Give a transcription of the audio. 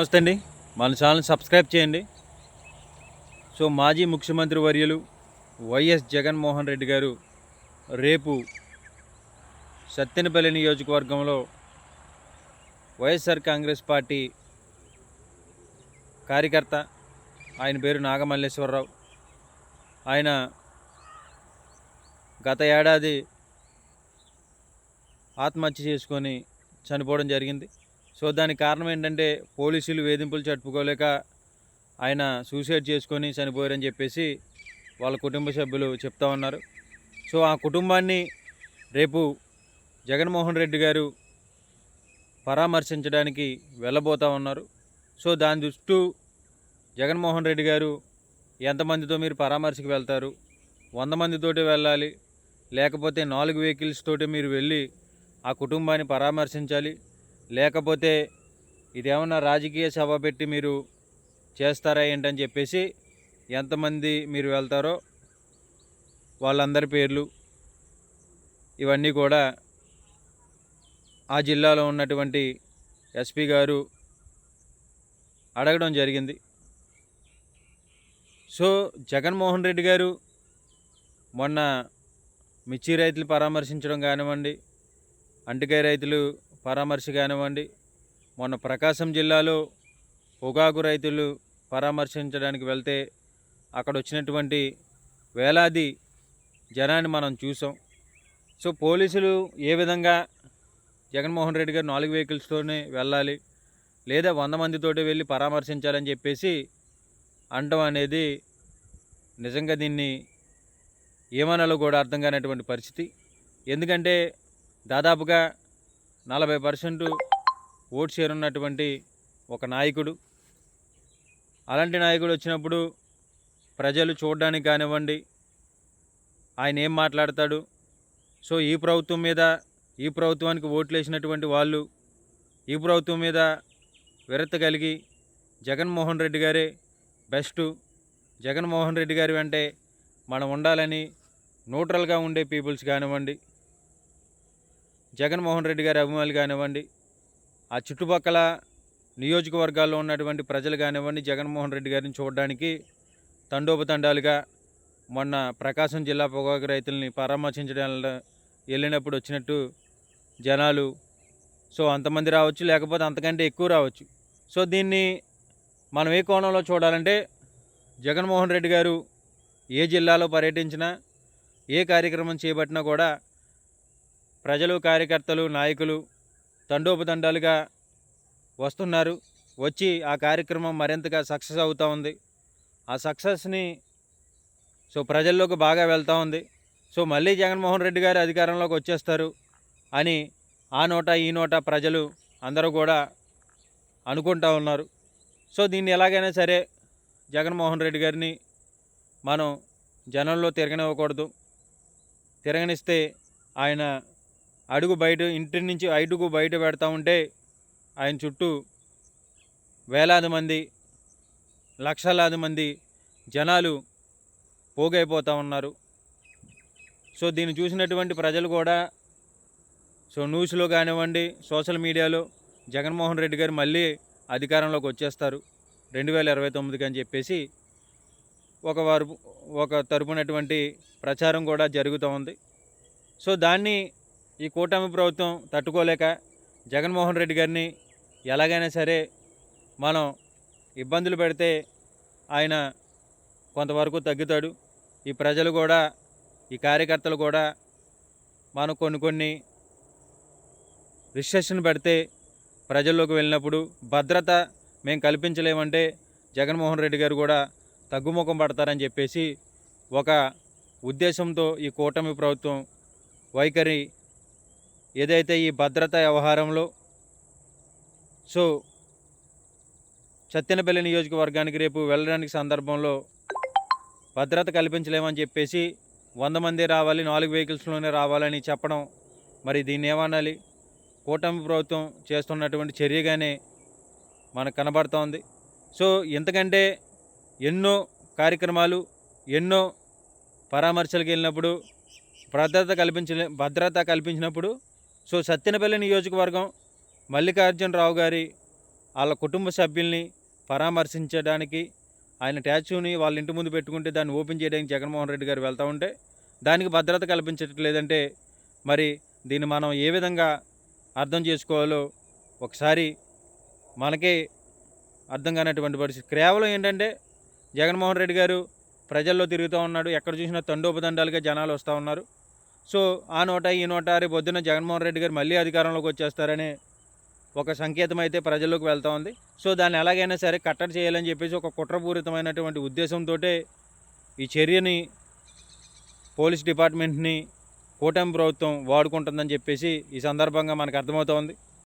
నమస్తే అండి. మన ఛానల్ సబ్స్క్రైబ్ చేయండి. సో మాజీ ముఖ్యమంత్రి వర్యులు వైఎస్ జగన్మోహన్ రెడ్డి గారు రేపు సత్తెనపల్లి నియోజకవర్గంలో వైఎస్ఆర్ కాంగ్రెస్ పార్టీ కార్యకర్త ఆయన పేరు నాగమల్లేశ్వరరావు. ఆయన గత ఏడాది ఆత్మహత్య చేసుకొని చనిపోవడం జరిగింది. సో దానికి కారణం ఏంటంటే పోలీసులు వేధింపులు చట్టుకోలేక ఆయన సూసైడ్ చేసుకొని చనిపోయారని చెప్పేసి వాళ్ళ కుటుంబ సభ్యులు చెప్తా ఉన్నారు. సో ఆ కుటుంబాన్ని రేపు జగన్మోహన్ రెడ్డి గారు పరామర్శించడానికి వెళ్ళబోతా ఉన్నారు. సో దాని దృష్టు జగన్మోహన్ రెడ్డి గారు ఎంతమందితో మీరు పరామర్శకు వెళ్తారు? వంద మందితోటి వెళ్ళాలి. లేకపోతే నాలుగు వెహికల్స్ తోటి మీరు వెళ్ళి ఆ కుటుంబాన్ని పరామర్శించాలి. లేకపోతే ఇదేమన్నా రాజకీయ సభ పెట్టి మీరు చేస్తారా ఏంటని చెప్పేసి ఎంతమంది మీరు వెళ్తారో వాళ్ళందరి పేర్లు ఇవన్నీ కూడా ఆ జిల్లాలో ఉన్నటువంటి ఎస్పీ గారు అడగడం జరిగింది. సో జగన్మోహన్ రెడ్డి గారు మొన్న మిర్చి రైతులు పరామర్శించడం కానివ్వండి అంటికాయ రైతులు పరామర్శ కానివ్వండి మొన్న ప్రకాశం జిల్లాలో పొగాకు రైతులు పరామర్శించడానికి వెళ్తే అక్కడ వచ్చినటువంటి వేలాది జనాన్ని మనం చూసాం. సో పోలీసులు ఏ విధంగా జగన్మోహన్ రెడ్డి గారు నాలుగు వెహికల్స్తోనే వెళ్ళాలి లేదా వంద మందితోటి వెళ్ళి పరామర్శించాలని చెప్పేసి అనడం అనేది నిజంగా దీన్ని ఏమనాలో కూడా అర్థం కానటువంటి పరిస్థితి. ఎందుకంటే దాదాపుగా నలభై పర్సెంట్ ఓట్ షేర్ ఉన్నటువంటి ఒక నాయకుడు. అలాంటి నాయకుడు వచ్చినప్పుడు ప్రజలు చూడడానికి కానివ్వండి ఆయన ఏం మాట్లాడతాడు? సో ఈ ప్రభుత్వం మీద ఈ ప్రభుత్వానికి ఓట్లు వేసినటువంటి వాళ్ళు ఈ ప్రభుత్వం మీద విరత కలిగి జగన్మోహన్ రెడ్డి గారే బెస్ట్. జగన్మోహన్ రెడ్డి గారి వెంటే మనం ఉండాలని న్యూట్రల్గా ఉండే పీపుల్స్ కానివ్వండి జగన్మోహన్ రెడ్డి గారి అభిమానులు కానివ్వండి ఆ చుట్టుపక్కల నియోజకవర్గాల్లో ఉన్నటువంటి ప్రజలు కానివ్వండి జగన్మోహన్ రెడ్డి గారిని చూడడానికి తండోపతండాలుగా మొన్న ప్రకాశం జిల్లా పొగాకు రైతుల్ని పరామర్శించడానికి వెళ్ళినప్పుడు వచ్చినట్టు జనాలు సో అంతమంది రావచ్చు లేకపోతే అంతకంటే ఎక్కువ రావచ్చు. సో దీన్ని మనం ఏ కోణంలో చూడాలంటే జగన్మోహన్ రెడ్డి గారు ఏ జిల్లాలో పర్యటించినా ఏ కార్యక్రమం చేపట్టినా కూడా ప్రజలు కార్యకర్తలు నాయకులు తండోపతండాలుగా వస్తున్నారు. వచ్చి ఆ కార్యక్రమం మరింతగా సక్సెస్ అవుతూ ఉంది. ఆ సక్సెస్ని సో ప్రజల్లోకి బాగా వెళ్తూ ఉంది. సో మళ్ళీ జగన్మోహన్ రెడ్డి గారు అధికారంలోకి వచ్చేస్తారు అని ఆ నోట ఈ నోట ప్రజలు అందరూ కూడా అనుకుంటా ఉన్నారు. సో దీన్ని ఎలాగైనా సరే జగన్మోహన్ రెడ్డి గారిని మనం జనంలో తిరగనివ్వకూడదు. తిరగనిస్తే ఆయన అడుగు బయట ఇంటి నుంచి అడుగు బయట పెడతా ఉంటే ఆయన చుట్టూ వేలాది మంది లక్షలాది మంది జనాలు పోగైపోతూ ఉన్నారు. సో దీన్ని చూసినటువంటి ప్రజలు కూడా సో న్యూస్లో కానివ్వండి సోషల్ మీడియాలో జగన్మోహన్ రెడ్డి గారు మళ్ళీ అధికారంలోకి వచ్చేస్తారు. రెండు వేల ఇరవై తొమ్మిదికి అని చెప్పేసి ఒక వారు ఒక తరపునటువంటి ప్రచారం కూడా జరుగుతూ ఉంది. సో దాన్ని ఈ కూటమి ప్రభుత్వం తట్టుకోలేక జగన్మోహన్ రెడ్డి గారిని ఎలాగైనా సరే మనం ఇబ్బందులు పెడితే ఆయన కొంతవరకు తగ్గుతాడు. ఈ ప్రజలు కూడా ఈ కార్యకర్తలు కూడా మనం కొన్ని కొన్ని రిస్ట్రిక్షన్ పెడితే ప్రజల్లోకి వెళ్ళినప్పుడు భద్రత మేము కల్పించలేమంటే జగన్మోహన్ రెడ్డి గారు కూడా తగ్గుముఖం పడతారని చెప్పేసి ఒక ఉద్దేశంతో ఈ కూటమి ప్రభుత్వం వైఖరి ఏదైతే ఈ భద్రత వ్యవహారంలో సో సత్యనపల్లి నియోజకవర్గానికి రేపు వెళ్ళడానికి సందర్భంలో భద్రత కల్పించలేమని చెప్పేసి వంద మంది రావాలి నాలుగు వెహికల్స్లోనే రావాలని చెప్పడం మరి దీన్ని ఏమనాలి? కూటమి ప్రభుత్వం చేస్తున్నటువంటి చర్యగానే మనకు కనబడుతోంది. సో ఇంతకంటే ఎన్నో కార్యక్రమాలు ఎన్నో పరామర్శలకు వెళ్ళినప్పుడు భద్రత కల్పించలే భద్రత కల్పించినప్పుడు సో సత్యనపల్లి నియోజకవర్గం మల్లికార్జునరావు గారి వాళ్ళ కుటుంబ సభ్యుల్ని పరామర్శించడానికి ఆయన ట్యాచ్యూని వాళ్ళ ఇంటి ముందు పెట్టుకుంటే దాన్ని ఓపెన్ చేయడానికి జగన్మోహన్ రెడ్డి గారు వెళ్తూ ఉంటే దానికి భద్రత కల్పించట్లేదంటే మరి దీన్ని మనం ఏ విధంగా అర్థం చేసుకోవాలో ఒకసారి మనకే అర్థం కానటువంటి పరిస్థితి. కేవలం ఏంటంటే జగన్మోహన్ రెడ్డి గారు ప్రజల్లో తిరుగుతూ ఉన్నాడు ఎక్కడ చూసినా తండోపతండాలుగా జనాలు వస్తూ ఉన్నారు. సో ఆ నోట ఈ నోట రేపు పొద్దున జగన్మోహన్ రెడ్డి గారు మళ్ళీ అధికారంలోకి వచ్చేస్తారని ఒక సంకేతం అయితే ప్రజల్లోకి వెళ్తూ ఉంది. సో దాన్ని ఎలాగైనా సరే కట్టడి చేయాలని చెప్పేసి ఒక కుట్రపూరితమైనటువంటి ఉద్దేశంతో ఈ చర్యని పోలీస్ డిపార్ట్మెంట్ని కూటమి ప్రభుత్వం వాడుకుంటుందని చెప్పేసి ఈ సందర్భంగా మనకు అర్థమవుతోంది